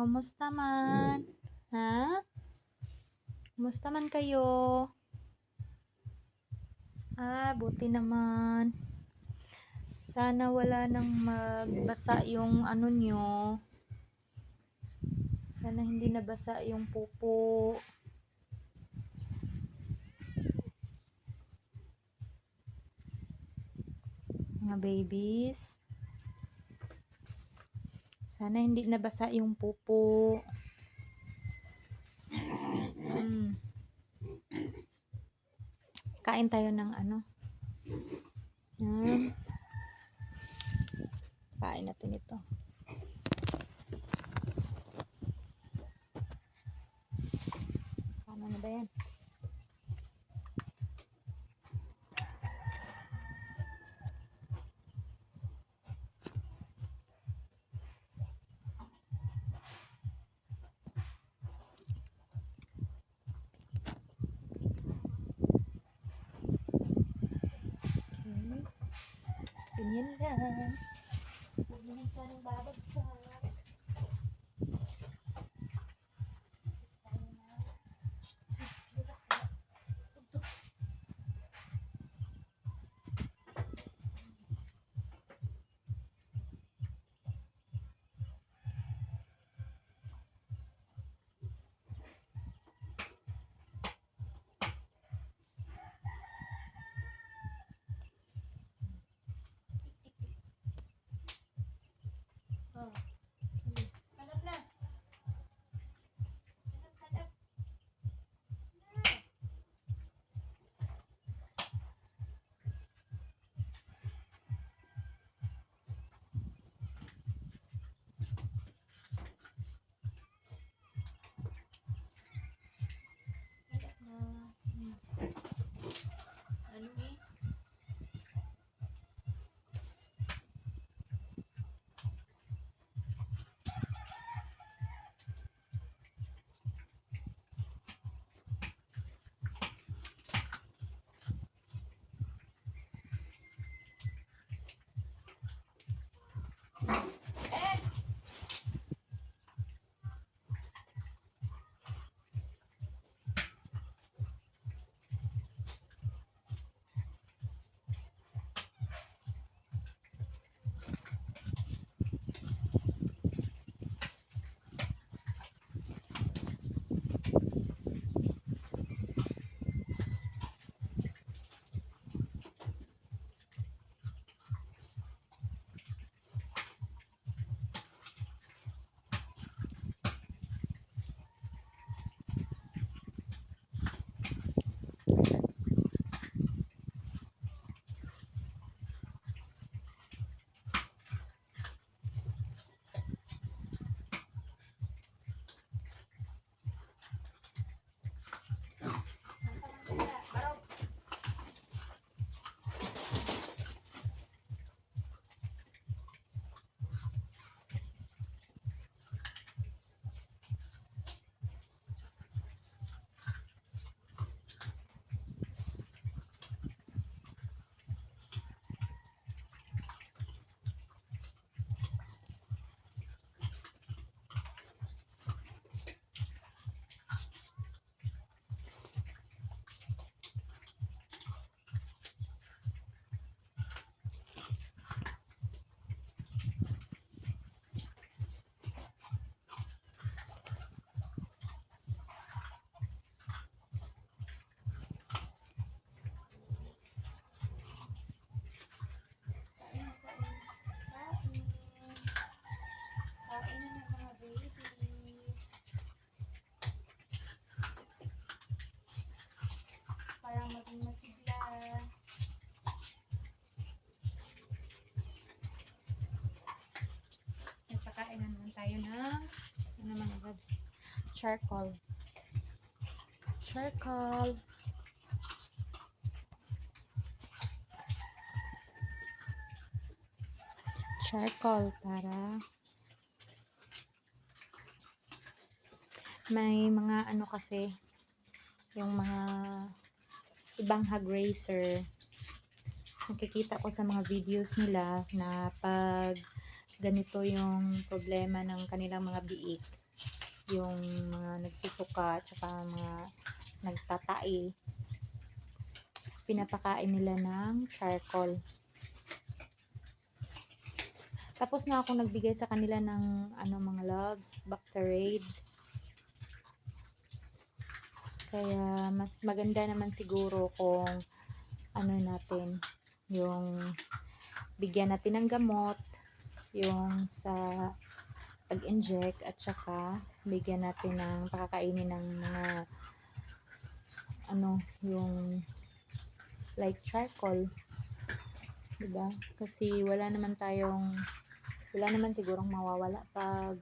Kumusta man? Ha? Kumusta man kayo? Ah, buti naman. Sana wala nang magbasa yung ano nyo. Sana hindi nabasa yung pupo. Mga babies. Sana hindi nabasa yung pupo. Mm. Kain tayo ng ano. Yan. Kain natin ito. Paano na ba yan? Okay. Ganyan lang. Huwag mo nang sanang babagsak. Oh. Hanap na. Hanap, hanap. Hanap na. Hmm. Ano eh? Kain tayo ng ano mga gabs? Charcoal. Charcoal. Charcoal para may mga ano kasi yung mga ibang hog racer nakikita ko sa mga videos nila na pag ganito yung problema ng kanilang mga biik. Yung mga nagsusuka tsaka mga nagtatai pinapakain nila ng charcoal. Tapos na ako nagbigay sa kanila ng ano mga loves Bactarade. Kaya mas maganda naman siguro kung ano natin yung bigyan natin ng gamot yung sa pag-inject at saka bigyan natin ng pakakainin ng mga ano yung like charcoal. Diba? Kasi wala naman tayong wala naman sigurong mawawala pag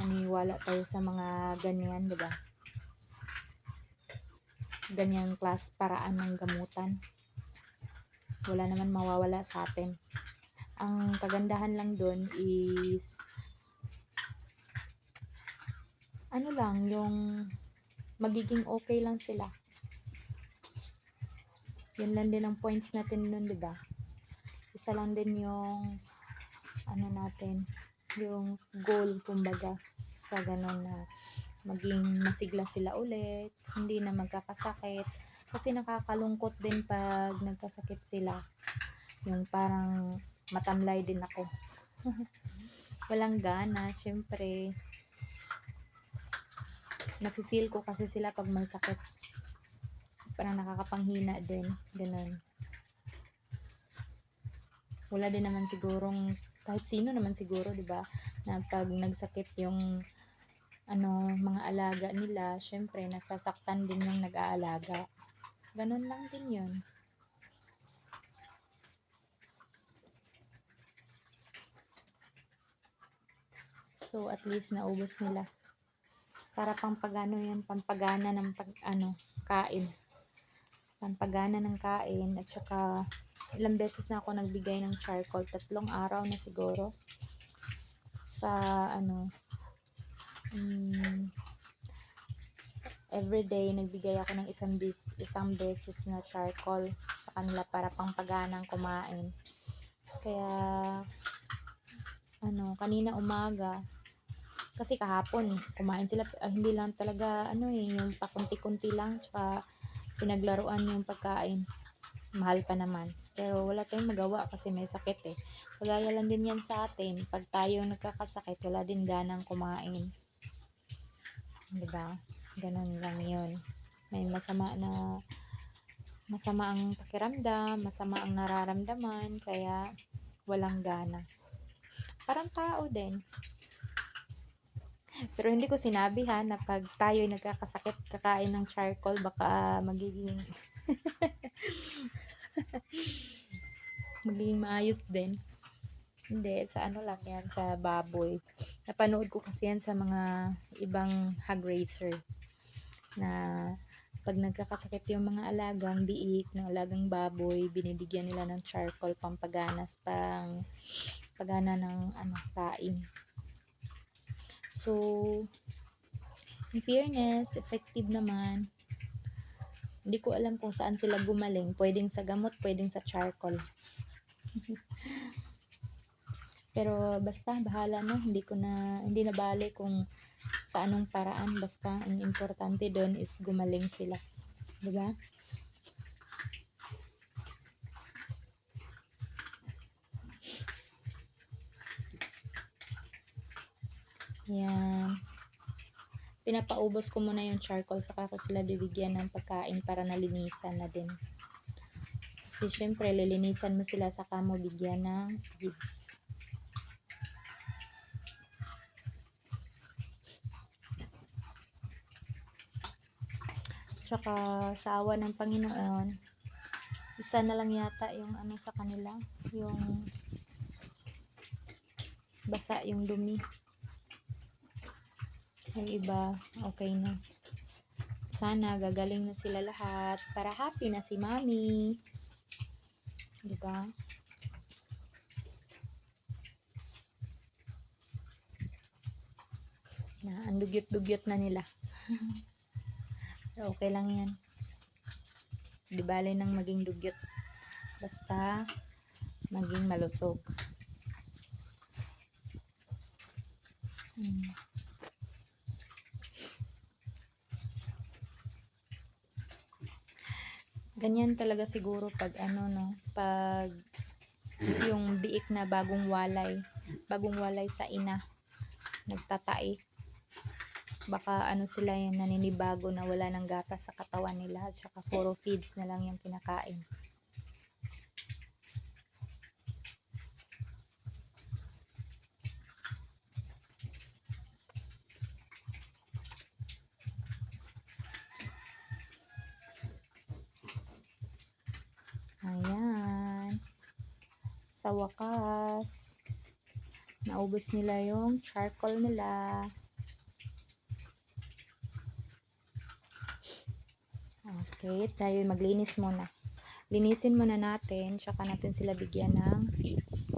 naniwala tayo sa mga ganyan diba? Ganyang class paraan ng gamutan. Wala naman mawawala sa atin ang kagandahan lang doon is ano lang yung magiging okay lang sila. Yun lang din ang points natin nun ba? Isa lang din yung ano natin yung goal kumbaga sa ganun na maging masigla sila ulit hindi na magkakasakit. Kasi nakakalungkot din pag nagkasakit sila. Yung parang matamlay din ako. Walang gana syempre. Nafe-feel ko kasi sila pag may sakit. Parang nakakapanghina din ganun. Wala din naman sigurong kahit sino naman siguro 'di ba na pag nagsakit yung ano mga alaga nila syempre nasasaktan din yung nag-aalaga. Ganun lang din yun so at least naubos nila. Para pampagano yan pampagana ng pag ano kain. Pampagana ng kain at saka ilang beses na ako nagbigay ng charcoal. Tatlong araw na siguro. Sa ano um, everyday nagbigay ako ng isang bis, isang beses na charcoal sa kanila para pangpaganang kumain. Kaya ano kanina umaga kasi kahapon kumain sila ah, hindi lang talaga ano eh yung pakunti-kunti lang tsaka pinaglaruan yung pagkain. Mahal pa naman. Pero wala tayong magawa kasi may sakit eh. Kagaya lang din yan sa atin. Pag tayo nagkakasakit wala din ganang kumain. Di ba? Ganun lang yun. May masama na masama ang pakiramdam masama ang nararamdaman kaya walang gana. Parang tao din pero hindi ko sinabi ha na pag tayo nagkakasakit kakain ng charcoal baka magiging magiging maayos din. Hindi, sa ano lang yan, sa baboy. Napanood ko kasi yan sa mga ibang hog racer na pag nagkakasakit yung mga alagang biik ng alagang baboy, binibigyan nila ng charcoal pampaganas pang pagana ng ano, kain. So, in fairness, effective naman. Hindi ko alam kung saan sila gumaling. Pwedeng sa gamot, pwedeng sa charcoal. Pero basta bahala no, hindi ko na hindi na bale kung sa anong paraan basta ang importante doon is gumaling sila. 'Di ba? Yan. Pinapaubos ko muna yung charcoal saka ko sila bibigyan ng pagkain para nalinisan na din. Kasi syempre lilinisan mo sila saka mo bigyan ng gigs. Tsaka sa awa ng Panginoon, isa na lang yata yung ano sa kanila, yung basa yung dumi. Yung iba, okay na. Sana gagaling na sila lahat para happy na si Mami. Diba? Na, ang dugyot-dugyot na nila. Okay lang yan. Di bale nang maging dugyot. Basta maging malusog. Hmm. Ganyan talaga siguro pag ano no, pag yung biik na bagong walay, bagong walay sa ina, nagtatae. Baka ano sila yung naninibago na wala ng gatas sa katawan nila at saka puro feeds na lang yung kinakain. Sa wakas, naubos nila yung charcoal nila. Okay, tayo maglinis muna. Linisin muna natin, tsaka natin sila bigyan ng feeds.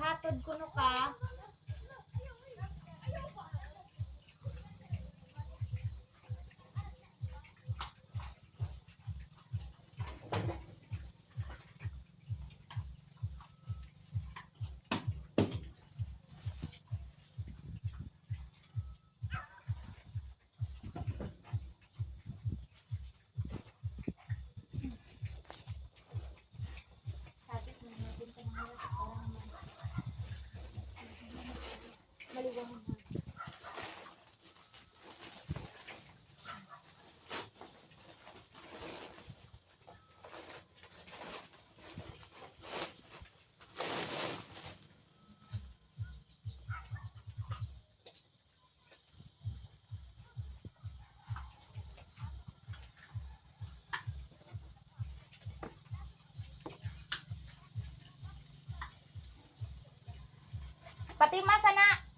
Ano nagpahatod-hatod kuno ka? Pati mas na.